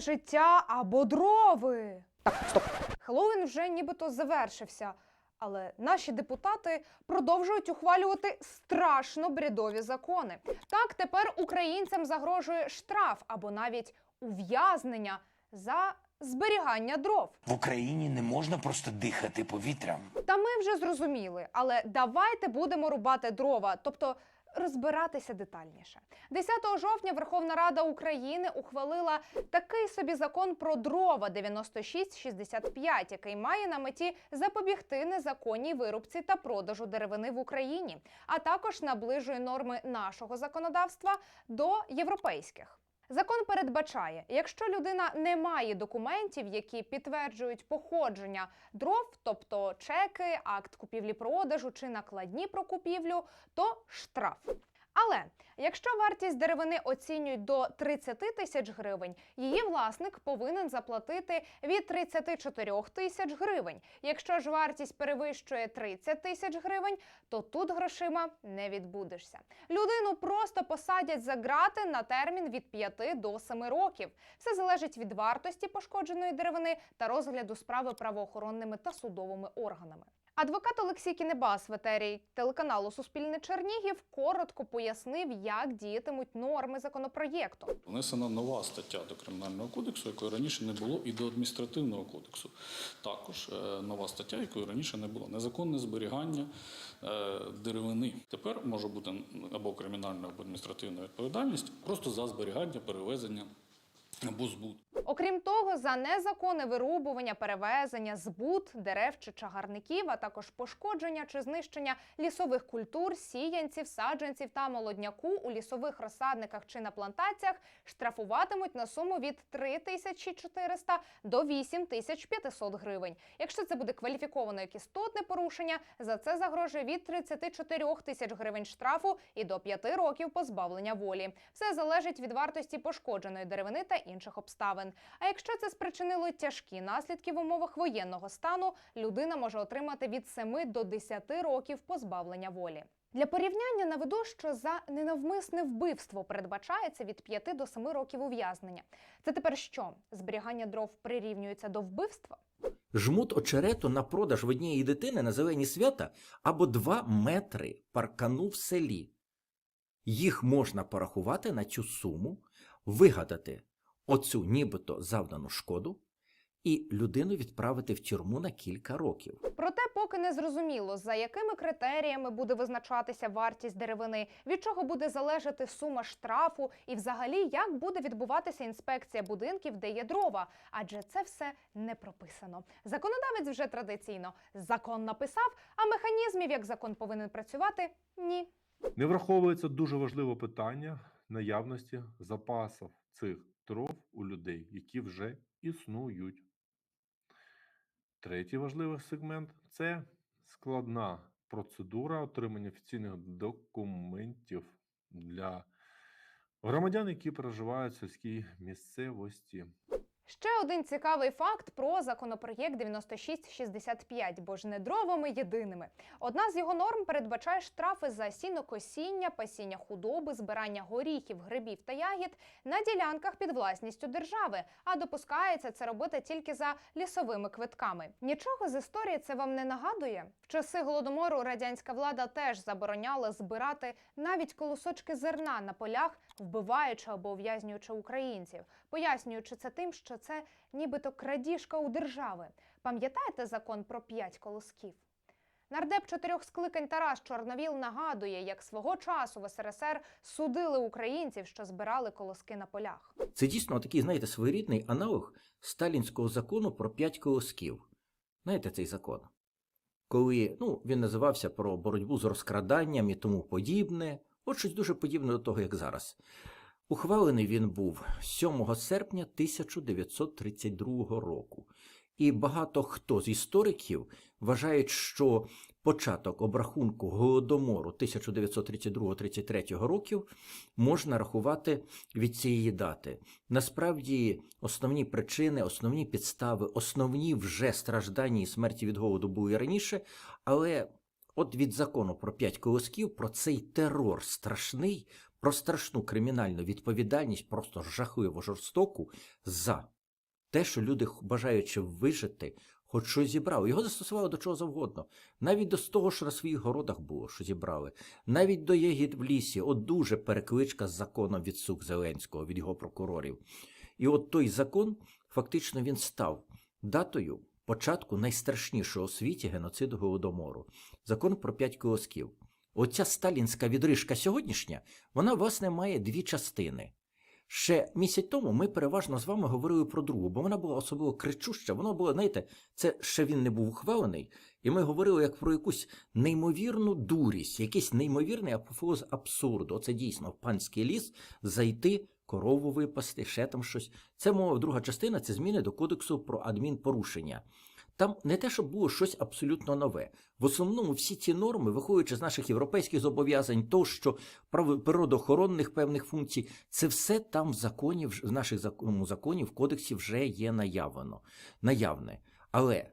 Життя або дрови. Так, стоп. Хеллоуін вже нібито завершився. Але наші депутати продовжують ухвалювати страшно бредові закони. Так тепер українцям загрожує штраф або навіть ув'язнення за зберігання дров. В Україні не можна просто дихати повітрям. Та ми вже зрозуміли, але давайте будемо рубати дрова, тобто розбиратися детальніше. 10 жовтня Верховна Рада України ухвалила такий собі закон про дрова 9665, який має на меті запобігти незаконній вирубці та продажу деревини в Україні, а також наближує норми нашого законодавства до європейських. Закон передбачає, якщо людина не має документів, які підтверджують походження дров, тобто чеки, акт купівлі-продажу чи накладні про купівлю, то штраф. Але якщо вартість деревини оцінюють до 30 тисяч гривень, її власник повинен заплатити від 34 тисяч гривень. Якщо ж вартість перевищує 30 тисяч гривень, то тут грошима не відбудешся. Людину просто посадять за грати на термін від 5 до 7 років. Все залежить від вартості пошкодженої деревини та розгляду справи правоохоронними та судовими органами. Адвокат Олексій Кінебас в етері телеканалу Суспільне Чернігів коротко пояснив, як діятимуть норми законопроєкту. Внесена нова стаття до кримінального кодексу, якої раніше не було, і до адміністративного кодексу. Також е, нова стаття, якої раніше не було. Незаконне зберігання е, деревини. Тепер може бути або кримінальна, або адміністративна відповідальність просто за зберігання, перевезення або збут. Окрім того, за незаконне вирубування, перевезення, збут дерев чи чагарників, а також пошкодження чи знищення лісових культур, сіянців, саджанців та молодняку у лісових розсадниках чи на плантаціях штрафуватимуть на суму від 3400 до 8500 гривень. Якщо це буде кваліфіковано як істотне порушення, за це загрожує від 34 тисяч гривень штрафу і до 5 років позбавлення волі. Все залежить від вартості пошкодженої деревини та інших обставин. А якщо це спричинило тяжкі наслідки в умовах воєнного стану, людина може отримати від 7 до 10 років позбавлення волі. Для порівняння наведу, що за ненавмисне вбивство передбачається від 5 до 7 років ув'язнення. Це тепер що? Зберігання дров прирівнюється до вбивства? Жмут очерету на продаж в однієї дитини на зелені свята або 2 метри паркану в селі. Їх можна порахувати на цю суму, вигадати оцю нібито завдану шкоду і людину відправити в тюрму на кілька років. Проте, поки не зрозуміло, за якими критеріями буде визначатися вартість деревини, від чого буде залежати сума штрафу, і взагалі як буде відбуватися інспекція будинків, де є дрова, адже це все не прописано. Законодавець вже традиційно закон написав, а механізмів, як закон повинен працювати, ні. Не враховується дуже важливе питання наявності запасів цих дров у людей, які вже існують. Третій важливий сегмент це складна процедура отримання офіційних документів для громадян, які проживають в сільській місцевості. Ще один цікавий факт про законопроєкт 9665, бо ж не дровами єдиними. Одна з його норм передбачає штрафи за сінокосіння, пасіння худоби, збирання горіхів, грибів та ягід на ділянках під власністю держави, а допускається це робити тільки за лісовими квитками. Нічого з історії це вам не нагадує? В часи голодомору радянська влада теж забороняла збирати навіть колосочки зерна на полях, вбиваючи або ув'язнюючи українців, пояснюючи це тим, що це нібито крадіжка у держави. Пам'ятаєте закон про п'ять колосків? Нардеп чотирьох скликань Тарас Чорновіл нагадує, як свого часу в СРСР судили українців, що збирали колоски на полях. Це дійсно такий, знаєте, своєрідний аналог сталінського закону про п'ять колосків. Знаєте цей закон? Коли ну, він називався про боротьбу з розкраданням і тому подібне, от щось дуже подібне до того, як зараз. Ухвалений він був 7 серпня 1932 року. І багато хто з істориків вважають, що початок обрахунку голодомору 1932-33 років можна рахувати від цієї дати. Насправді, основні причини, основні підстави, основні вже страждання і смерті від голоду були раніше, але от від закону про п'ять колосків, про цей терор страшний про страшну кримінальну відповідальність, просто жахливо жорстоку, за те, що люди, бажаючи вижити, хоч щось зібрали. Його застосували до чого завгодно. Навіть до того, що на своїх городах було, що зібрали. Навіть до ягід в лісі. От дуже перекличка з законом від сук Зеленського, від його прокурорів. І от той закон, фактично, він став датою початку найстрашнішого у світі геноциду голодомору. Закон про п'ять колосків. Оця сталінська відрижка сьогоднішня, вона, власне, має дві частини. Ще місяць тому ми переважно з вами говорили про другу, бо вона була особливо кричуща. Вона була, знаєте, це ще він не був ухвалений, і ми говорили як про якусь неймовірну дурість, якийсь неймовірний апофеоз абсурду. Оце дійсно в панський ліс зайти, корову випасти, ще там щось. Це мова друга частина, це зміни до кодексу про адмінпорушення. Там не те, щоб було щось абсолютно нове. В основному всі ці норми, виходячи з наших європейських зобов'язань, тощо прав- природоохоронних певних функцій, це все там в законі, в наших законі, в кодексі вже є наявлено, наявне. Але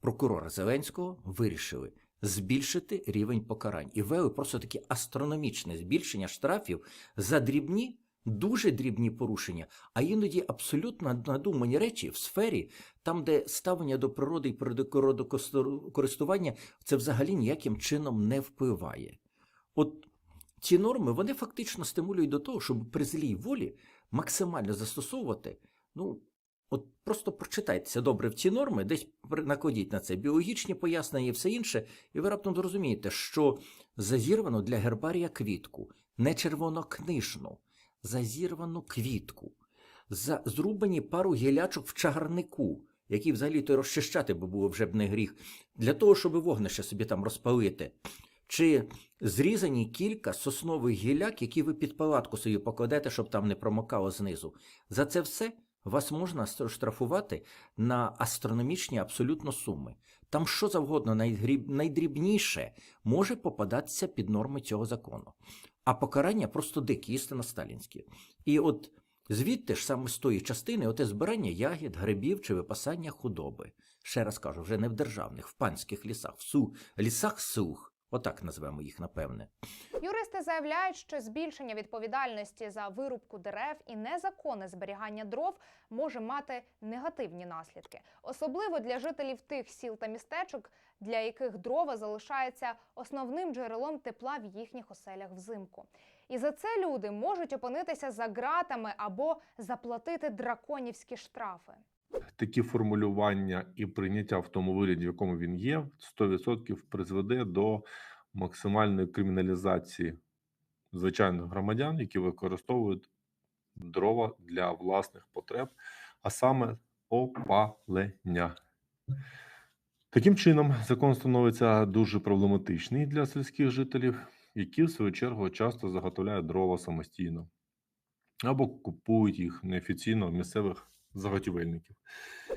прокурора Зеленського вирішили збільшити рівень покарань і ввели просто таке астрономічне збільшення штрафів за дрібні. Дуже дрібні порушення, а іноді абсолютно надумані речі в сфері, там, де ставлення до природи і природокористування це взагалі ніяким чином не впливає. От ці норми вони фактично стимулюють до того, щоб при злій волі максимально застосовувати. Ну, от просто прочитайтеся добре в ці норми, десь накладіть на це біологічні пояснення і все інше, і ви раптом зрозумієте, що зазірвано для гербарія квітку, не червонокнижну, зазірвану квітку, за зрубані пару гілячок в чагарнику, які взагалі то розчищати би було вже б не гріх, для того, щоб вогнище собі там розпалити. Чи зрізані кілька соснових гіляк, які ви під палатку собі покладете, щоб там не промокало знизу. За це все вас можна штрафувати на астрономічні абсолютно суми. Там що завгодно найдрібніше може попадатися під норми цього закону. А покарання просто дикі, істинно сталінські. І от звідти ж саме з тої частини, оте збирання ягід, грибів чи випасання худоби. Ще раз кажу, вже не в державних, в панських лісах, в су, лісах сух. Отак назвемо їх, напевне. Юристи заявляють, що збільшення відповідальності за вирубку дерев і незаконне зберігання дров може мати негативні наслідки, особливо для жителів тих сіл та містечок, для яких дрова залишаються основним джерелом тепла в їхніх оселях взимку. І за це люди можуть опинитися за ґратами або заплатити драконівські штрафи. Такі формулювання і прийняття в тому вигляді, в якому він є, 100% призведе до максимальної криміналізації звичайних громадян, які використовують дрова для власних потреб, а саме опалення. Таким чином, закон становиться дуже проблематичний для сільських жителів, які в свою чергу часто заготовляють дрова самостійно або купують їх неофіційно в місцевих заготівельників.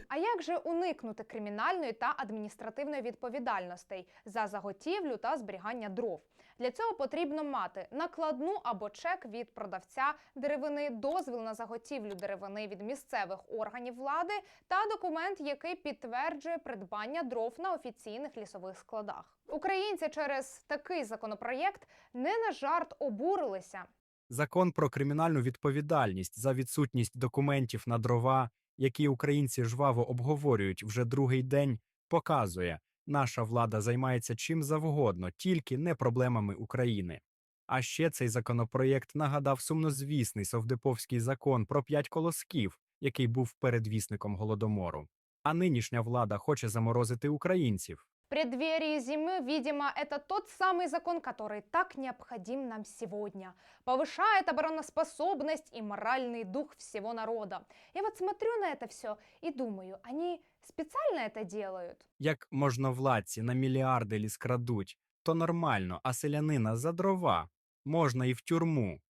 А як же уникнути кримінальної та адміністративної відповідальностей за заготівлю та зберігання дров? Для цього потрібно мати накладну або чек від продавця деревини, дозвіл на заготівлю деревини від місцевих органів влади та документ, який підтверджує придбання дров на офіційних лісових складах. Українці через такий законопроєкт не на жарт обурилися. Закон про кримінальну відповідальність за відсутність документів на дрова, які українці жваво обговорюють вже другий день, показує, наша влада займається чим завгодно, тільки не проблемами України. А ще цей законопроєкт нагадав сумнозвісний совдеповський закон про п'ять колосків, який був передвісником голодомору. А нинішня влада хоче заморозити українців. В преддверии зимы, видимо, это тот самый закон, который так необходим нам сегодня. Повышает обороноспособность и моральный дух всего народа. Я вот смотрю на это все и думаю, они специально это делают? Як можновладці на мільярди ліс крадуть, то нормально, а селянина за дрова можна і в тюрму.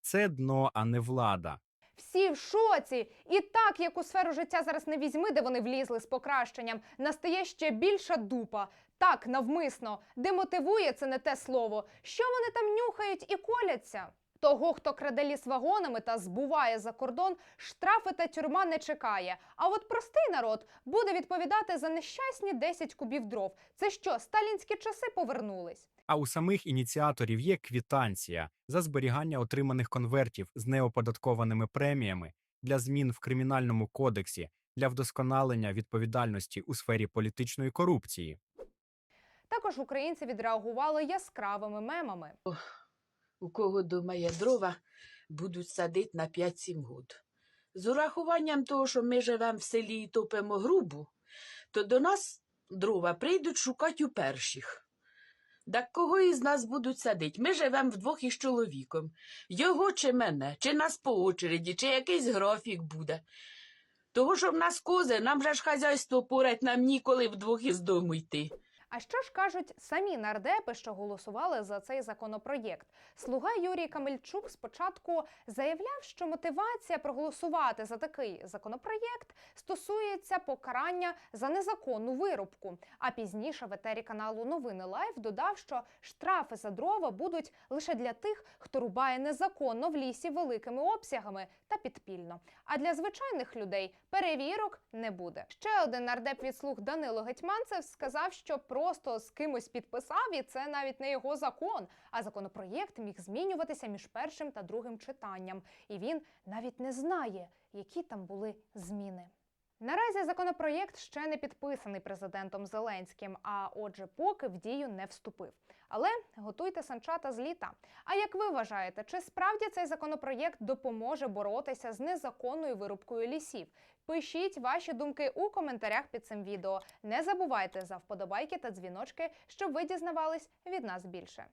Це дно, а не влада. Всі в шоці! І так, яку сферу життя зараз не візьми, де вони влізли з покращенням, настає ще більша дупа. Так, навмисно, демотивує це не те слово. Що вони там нюхають і коляться? Того, хто краде ліс вагонами та збуває за кордон, штрафи та тюрма не чекає. А от простий народ буде відповідати за нещасні 10 кубів дров. Це що, сталінські часи повернулись? А у самих ініціаторів є квітанція за зберігання отриманих конвертів з неоподаткованими преміями для змін в кримінальному кодексі для вдосконалення відповідальності у сфері політичної корупції. Також українці відреагували яскравими мемами. У кого дома є дрова, будуть садити на 5-7 год. З урахуванням того, що ми живемо в селі і топимо грубу, то до нас дрова прийдуть шукати у перших. Так кого із нас будуть садити? Ми живемо вдвох із чоловіком. Його чи мене, чи нас по очереді, чи якийсь графік буде. Того, що в нас кози, нам же ж хазяйство порать, нам ніколи вдвох із дому йти. А що ж кажуть самі нардепи, що голосували за цей законопроєкт? Слуга Юрій Камельчук спочатку заявляв, що мотивація проголосувати за такий законопроєкт стосується покарання за незаконну вирубку. А пізніше в етері каналу Новини Лайв додав, що штрафи за дрова будуть лише для тих, хто рубає незаконно в лісі великими обсягами та підпільно. А для звичайних людей перевірок не буде. Ще один нардеп від слуг Данило Гетьманцев сказав, що просто з кимось підписав, і це навіть не його закон. А законопроєкт міг змінюватися між першим та другим читанням. І він навіть не знає, які там були зміни. Наразі законопроєкт ще не підписаний президентом Зеленським, а отже, поки в дію не вступив. Але готуйте санчата з літа. А як ви вважаєте, чи справді цей законопроєкт допоможе боротися з незаконною вирубкою лісів? Пишіть ваші думки у коментарях під цим відео. Не забувайте за вподобайки та дзвіночки, щоб ви дізнавались від нас більше.